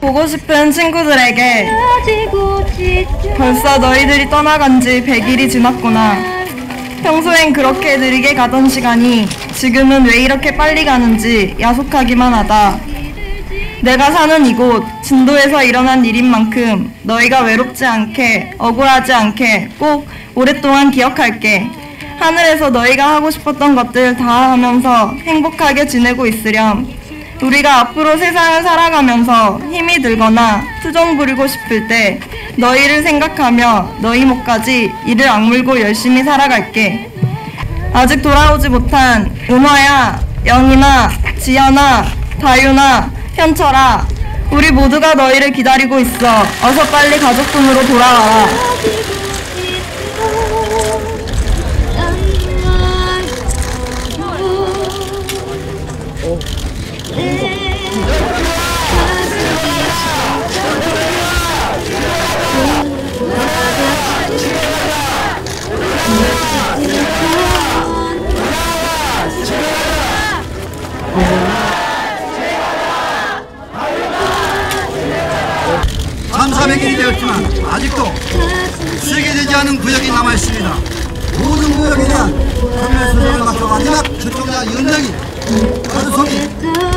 보고 싶은 친구들에게 벌써 너희들이 떠나간 지 100일이 지났구나. 평소엔 그렇게 느리게 가던 시간이 지금은 왜 이렇게 빨리 가는지 야속하기만 하다. 내가 사는 이곳 진도에서 일어난 일인 만큼 너희가 외롭지 않게 억울하지 않게 꼭 오랫동안 기억할게. 하늘에서 너희가 하고 싶었던 것들 다 하면서 행복하게 지내고 있으렴. 우리가 앞으로 세상을 살아가면서 힘이 들거나 투정 부리고 싶을 때 너희를 생각하며 너희 목까지 이를 악물고 열심히 살아갈게. 아직 돌아오지 못한 은화야, 영이나, 지연아, 다윤아, 현철아, 우리 모두가 너희를 기다리고 있어. 어서 빨리 가족분으로 돌아와 400일이 되었지만 아직도 세계되지 않은 구역이 남아 있습니다. 모든 구역에 대한 판매 수준을 맞춰 마지막 최종자 연장이 가족속이